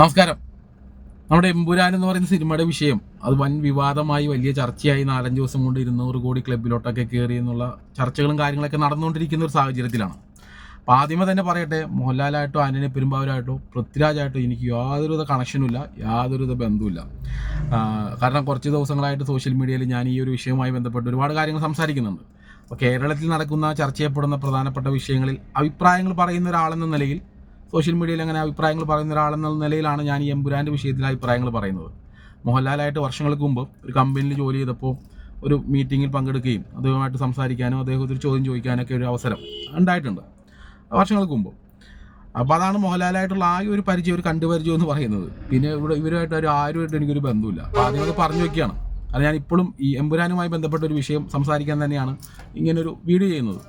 നമസ്കാരം. നമ്മുടെ എമ്പുരാൻ എന്ന് പറയുന്ന സിനിമയുടെ വിഷയം അത് വൻ വിവാദമായി വലിയ ചർച്ചയായി നാലഞ്ച് ദിവസം കൊണ്ട് ഇരുന്നൂറ് കോടി ക്ലബിലോട്ടൊക്കെ കയറി എന്നുള്ള ചർച്ചകളും കാര്യങ്ങളൊക്കെ നടന്നുകൊണ്ടിരിക്കുന്ന ഒരു സാഹചര്യത്തിലാണ്. അപ്പം ആദ്യമേ തന്നെ പറയട്ടെ മോഹൻലാലായിട്ടോ ആന്റണി പെരുമ്പാവൂരായിട്ടോ പൃഥ്വിരാജായിട്ടോ എനിക്ക് യാതൊരുവിധ കണക്ഷനുമില്ല യാതൊരുവിധ ബന്ധവുമില്ല. കാരണം കുറച്ച് ദിവസങ്ങളായിട്ട് സോഷ്യൽ മീഡിയയിൽ ഞാൻ ഈ ഒരു വിഷയവുമായി ബന്ധപ്പെട്ട് ഒരുപാട് കാര്യങ്ങൾ സംസാരിക്കുന്നുണ്ട്. അപ്പോൾ കേരളത്തിൽ നടക്കുന്ന ചർച്ച ചെയ്യപ്പെടുന്ന പ്രധാനപ്പെട്ട വിഷയങ്ങളിൽ അഭിപ്രായങ്ങൾ പറയുന്ന ഒരാളെന്ന നിലയിൽ സോഷ്യൽ മീഡിയയിൽ അങ്ങനെ അഭിപ്രായങ്ങൾ പറയുന്ന ഒരാളെന്ന നിലയിലാണ് ഞാൻ ഈ എമ്പുരാന്റെ വിഷയത്തിൽ അഭിപ്രായങ്ങൾ പറയുന്നത്. മോഹൻലാലായിട്ട് വർഷങ്ങൾക്ക് മുമ്പ് ഒരു കമ്പനിയിൽ ജോലി ചെയ്തപ്പോൾ ഒരു മീറ്റിങ്ങിൽ പങ്കെടുക്കുകയും അദ്ദേഹവുമായിട്ട് സംസാരിക്കാനും അദ്ദേഹത്തിന് ചോദ്യം ചോദിക്കാനൊക്കെ ഒരു അവസരം ഉണ്ടായിട്ടുണ്ട്. വർഷങ്ങൾക്ക് മുമ്പ്. അപ്പോൾ അതാണ് മോഹൻലാലായിട്ടുള്ള ആകെ ഒരു പരിചയം ഒരു കണ്ടുപരിചയം എന്ന് പറയുന്നത്. പിന്നെ ഇവിടെ ഇവരുമായിട്ട് ഒരു ആരുമായിട്ട് എനിക്കൊരു ബന്ധമില്ല അപ്പോൾ ആദ്യം അത് പറഞ്ഞു വെക്കുകയാണ്. അത് ഞാൻ ഇപ്പോഴും ഈ എമ്പുരാനുമായി ബന്ധപ്പെട്ട ഒരു വിഷയം സംസാരിക്കാൻ തന്നെയാണ് ഇങ്ങനൊരു വീഡിയോ ചെയ്യുന്നത്.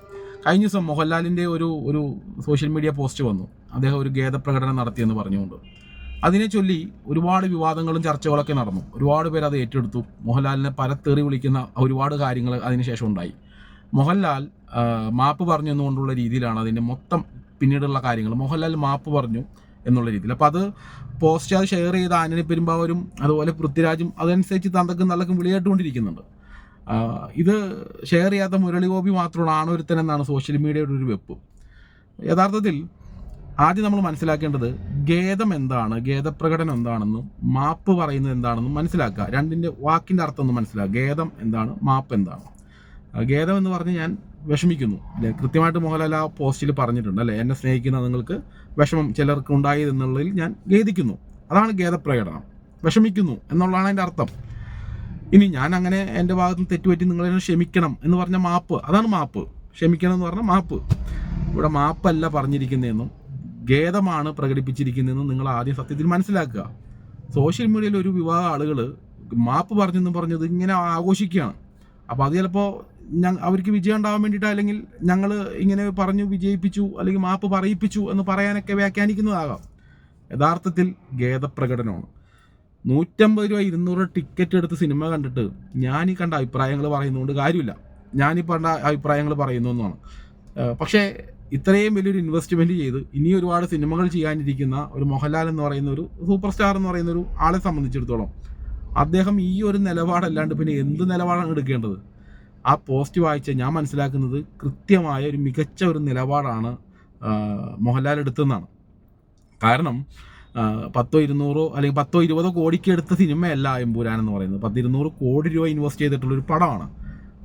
കഴിഞ്ഞ ദിവസം മോഹൻലാലിന്റെ ഒരു ഒരു സോഷ്യൽ മീഡിയ പോസ്റ്റ് വന്നു. അദ്ദേഹം ഒരു ഖേദപ്രകടനം നടത്തിയെന്ന് പറഞ്ഞുകൊണ്ട്. അതിനെ ചൊല്ലി ഒരുപാട് വിവാദങ്ങളും ചർച്ചകളൊക്കെ നടന്നു. ഒരുപാട് പേര് അത് ഏറ്റെടുത്തു. മോഹൻലാലിനെ പരത്തേറി വിളിക്കുന്ന ഒരുപാട് കാര്യങ്ങൾ അതിനുശേഷം ഉണ്ടായി. മോഹൻലാൽ മാപ്പ് പറഞ്ഞു എന്നുകൊണ്ടുള്ള രീതിയിലാണ് അതിന്റെ മൊത്തം പിന്നീടുള്ള കാര്യങ്ങൾ. മോഹൻലാൽ മാപ്പ് പറഞ്ഞു എന്നുള്ള രീതിയിൽ. അപ്പോൾ അത് പോസ്റ്റ് അത് ഷെയർ ചെയ്ത ആനനി പെരുമ്പാവരും അതുപോലെ പൃഥ്വിരാജും അതനുസരിച്ച് തന്തക്കും നല്ലക്കും വിളിയായിട്ടുകൊണ്ടിരിക്കുന്നുണ്ട് ഇത് ഷെയർ ചെയ്യാത്ത മുരളി ഗോപി മാത്രമാണ് ആണൊരുത്തൻ എന്നാണ് സോഷ്യൽ മീഡിയയുടെ ഒരു വെപ്പ്. യഥാർത്ഥത്തിൽ ആദ്യം നമ്മൾ മനസ്സിലാക്കേണ്ടത് ഖേദം എന്താണ് ഖേദപ്രകടനം എന്താണെന്നും മാപ്പ് പറയുന്നത് എന്താണെന്നും മനസ്സിലാക്കുക. രണ്ടിന്റെ വാക്കിന്റെ അർത്ഥം ഒന്ന് മനസ്സിലാക്കുക. ഖേദം എന്താണ് മാപ്പ് എന്താണ്. ഖേദം എന്ന് പറഞ്ഞ് ഞാൻ വിഷമിക്കുന്നു. അല്ലെ? കൃത്യമായിട്ട് മോഹൻലാൽ ആ പോസ്റ്റിൽ പറഞ്ഞിട്ടുണ്ട് അല്ലേ? എന്നെ സ്നേഹിക്കുന്ന നിങ്ങൾക്ക് വിഷമം ചിലർക്ക് ഉണ്ടായി എന്നുള്ളതിൽ ഞാൻ ഖേദിക്കുന്നു. അതാണ് ഖേദപ്രകടനം. വിഷമിക്കുന്നു എന്നുള്ളതാണ് അതിന്റെ അർത്ഥം. ഇനി ഞാൻ അങ്ങനെ എന്റെ ഭാഗത്ത് നിന്ന് തെറ്റുപറ്റി നിങ്ങളെ ക്ഷമിക്കണം എന്ന് പറഞ്ഞ മാപ്പ്. അതാണ് മാപ്പ്. ക്ഷമിക്കണം എന്ന് പറഞ്ഞ മാപ്പ്. ഇവിടെ മാപ്പല്ല പറഞ്ഞിരിക്കുന്നതെന്നും ഖേദമാണ് പ്രകടിപ്പിച്ചിരിക്കുന്നതെന്ന് നിങ്ങൾ ആദ്യം സത്യത്തിൽ മനസ്സിലാക്കുക. സോഷ്യൽ മീഡിയയിൽ ഒരു വിവാഹ ആളുകൾ മാപ്പ് പറഞ്ഞെന്നും പറഞ്ഞത് ഇങ്ങനെ ആഘോഷിക്കുകയാണ്. അപ്പോൾ അത് ചിലപ്പോൾ അവർക്ക് വിജയം ഉണ്ടാവാൻ വേണ്ടിയിട്ട് അല്ലെങ്കിൽ ഞങ്ങൾ ഇങ്ങനെ പറഞ്ഞു വിജയിപ്പിച്ചു അല്ലെങ്കിൽ മാപ്പ് പറയിപ്പിച്ചു എന്ന് പറയാനൊക്കെ വ്യാഖ്യാനിക്കുന്നതാകാം. യഥാർത്ഥത്തിൽ ഖേദപ്രകടനമാണ്. നൂറ്റമ്പത് രൂപ ഇരുന്നൂറ് ടിക്കറ്റ് എടുത്ത് സിനിമ കണ്ടിട്ട് ഞാൻ ഈ കണ്ട അഭിപ്രായങ്ങൾ പറയുന്നതുകൊണ്ട് കാര്യമില്ല. ഞാനീ പറഞ്ഞ അഭിപ്രായങ്ങൾ പറയുന്നു എന്നാണ്. പക്ഷേ ഇത്രയും വലിയൊരു ഇൻവെസ്റ്റ്മെന്റ് ചെയ്ത് ഇനി ഒരുപാട് സിനിമകൾ ചെയ്യാനിരിക്കുന്ന ഒരു മോഹൻലാൽ എന്ന് പറയുന്ന ഒരു സൂപ്പർ സ്റ്റാർ എന്ന് പറയുന്ന ഒരു ആളെ സംബന്ധിച്ചിടത്തോളം അദ്ദേഹം ഈ ഒരു നിലപാടല്ലാണ്ട് പിന്നെ എന്ത് നിലപാടാണ് എടുക്കേണ്ടത്? ആ പോസ്റ്റ് വായിച്ച ഞാൻ മനസ്സിലാക്കുന്നത് കൃത്യമായ ഒരു മികച്ച ഒരു നിലപാടാണ് മോഹൻലാൽ എടുത്തതെന്നാണ്. കാരണം പത്തോ ഇരുന്നൂറോ അല്ലെങ്കിൽ പത്തോ ഇരുപതോ കോടിക്ക് എടുത്ത സിനിമയല്ല എമ്പൂരാൻ എന്ന് പറയുന്നത്. പത്ത് ഇരുന്നൂറ് കോടി രൂപ ഇൻവെസ്റ്റ് ചെയ്തിട്ടുള്ള ഒരു പടമാണ്.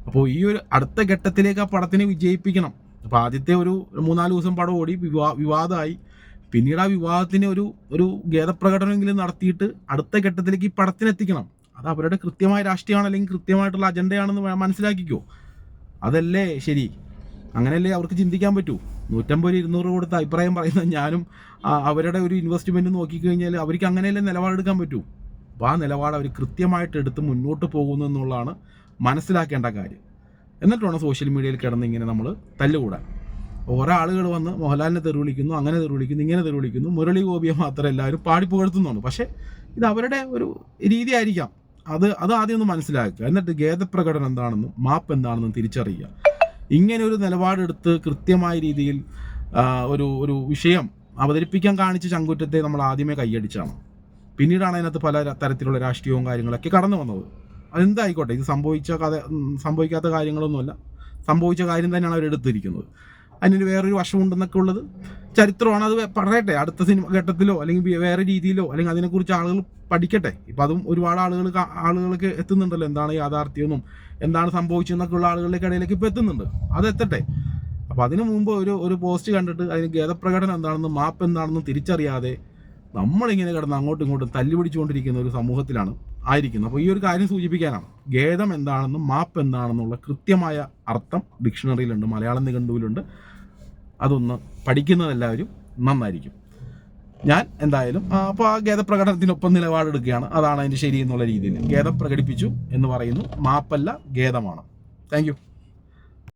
അപ്പോൾ ഈ ഒരു അടുത്ത ഘട്ടത്തിലേക്ക് ആ പടത്തിനെ വിജയിപ്പിക്കണം. അപ്പോൾ ആദ്യത്തെ ഒരു മൂന്നാൽ ദിവസം പടം ഓടി വിവാ വിവാദമായി പിന്നീട് ആ വിവാദത്തിന് ഒരു ഒരു ഖേദപ്രകടനമെങ്കിലും നടത്തിയിട്ട് അടുത്ത ഘട്ടത്തിലേക്ക് ഈ പടത്തിനെത്തിക്കണം അത് അവരുടെ കൃത്യമായ രാഷ്ട്രീയമാണ് അല്ലെങ്കിൽ കൃത്യമായിട്ടുള്ള അജണ്ടയാണെന്ന് മനസ്സിലാക്കിക്കോ. അതല്ലേ ശരി? അങ്ങനെയല്ലേ അവർക്ക് ചിന്തിക്കാൻ പറ്റൂ? നൂറ്റമ്പത് ഇരുന്നൂറ് കൊടുത്ത അഭിപ്രായം പറയുന്നത് ഞാനും അവരുടെ ഒരു ഇൻവെസ്റ്റ്മെന്റ് നോക്കിക്കഴിഞ്ഞാൽ അവർക്ക് അങ്ങനെയല്ലേ നിലപാടെടുക്കാൻ പറ്റൂ? അപ്പോൾ ആ നിലപാട് അവർ കൃത്യമായിട്ട് എടുത്ത് മുന്നോട്ട് പോകുന്നു എന്നുള്ളതാണ് മനസ്സിലാക്കേണ്ട കാര്യം. എന്നിട്ട് വേണം സോഷ്യൽ മീഡിയയിൽ കിടന്ന് ഇങ്ങനെ നമ്മൾ തല്ലുകൂടാൻ. ഓരോ ആളുകൾ വന്ന് മോഹൻലാലിനെ തെറി വിളിക്കുന്നു അങ്ങനെ തെറി വിളിക്കുന്നു ഇങ്ങനെ തെറി വിളിക്കുന്നു മുരളി ഗോപിയെ മാത്രം എല്ലാവരും പാടി പുകഴ്ത്തുന്നതാണ് പക്ഷേ ഇത് അവരുടെ ഒരു രീതി ആയിരിക്കാം അത് അത് ആദ്യം ഒന്ന് മനസ്സിലാക്കുക. എന്നിട്ട് ഖേദപ്രകടനം എന്താണെന്നും മാപ്പ് എന്താണെന്നും തിരിച്ചറിയുക. ഇങ്ങനെ ഒരു നിലപാടെടുത്ത് കൃത്യമായ രീതിയിൽ ഒരു ഒരു വിഷയം അവതരിപ്പിക്കാൻ കാണിച്ച ചങ്കുറ്റത്തെ നമ്മൾ ആദ്യമേ കൈയടിച്ചാണ്. പിന്നീടാണ് അതിനകത്ത് പല തരത്തിലുള്ള രാഷ്ട്രീയവും കാര്യങ്ങളൊക്കെ കടന്നു വന്നത്. അതെന്തായിക്കോട്ടെ? ഇത് സംഭവിച്ച കഥ സംഭവിക്കാത്ത കാര്യങ്ങളൊന്നുമല്ല. സംഭവിച്ച കാര്യം തന്നെയാണ് അവർ എടുത്തിരിക്കുന്നത്. അതിനൊരു വേറൊരു വശമുണ്ടെന്നൊക്കെ ഉള്ളത്. ചരിത്രമാണ് അത് പറയട്ടെ. അടുത്ത സിനിമ ഘട്ടത്തിലോ അല്ലെങ്കിൽ വേറെ രീതിയിലോ അല്ലെങ്കിൽ അതിനെക്കുറിച്ച് ആളുകൾ പഠിക്കട്ടെ. ഇപ്പം അതും ഒരുപാട് ആളുകൾ ആളുകൾക്ക് എത്തുന്നുണ്ടല്ലോ. എന്താണ് യാഥാർത്ഥ്യമെന്നും എന്താണ് സംഭവിച്ചതെന്നൊക്കെ ഉള്ള ആളുകളുടെ ഇടയിലേക്ക് ഇപ്പോൾ എത്തുന്നുണ്ട്. അത് എത്തട്ടെ. അപ്പോൾ അതിനു മുമ്പ് ഒരു ഒരു പോസ്റ്റ് കണ്ടിട്ട് അതിന് ഗേദപ്രകടനം എന്താണെന്നും മാപ്പ് എന്താണെന്നും തിരിച്ചറിയാതെ നമ്മളിങ്ങനെ കിടന്ന് അങ്ങോട്ടും ഇങ്ങോട്ടും തല്ലി പിടിച്ചുകൊണ്ടിരിക്കുന്ന ഒരു സമൂഹത്തിലാണ് ആയിരിക്കുന്നത് അപ്പോൾ ഈ ഒരു കാര്യം സൂചിപ്പിക്കാനാണ്. ഖേദം എന്താണെന്നും മാപ്പ് എന്താണെന്നുള്ള കൃത്യമായ അർത്ഥം ഡിക്ഷണറിയിലുണ്ട് മലയാളം നിഘണ്ടുവിലുണ്ട്. അതൊന്ന് പഠിക്കുന്നതെല്ലാവരും നന്നായിരിക്കും. ഞാൻ എന്തായാലും അപ്പോൾ ആ ഖേദപ്രകടനത്തിനൊപ്പം നിലപാടെടുക്കുകയാണ്. അതാണ് അതിന്റെ ശരി എന്നുള്ള രീതിയിൽ. ഖേദം പ്രകടിപ്പിച്ചു എന്ന് പറയുന്നു. മാപ്പല്ല ഖേദമാണ്. താങ്ക്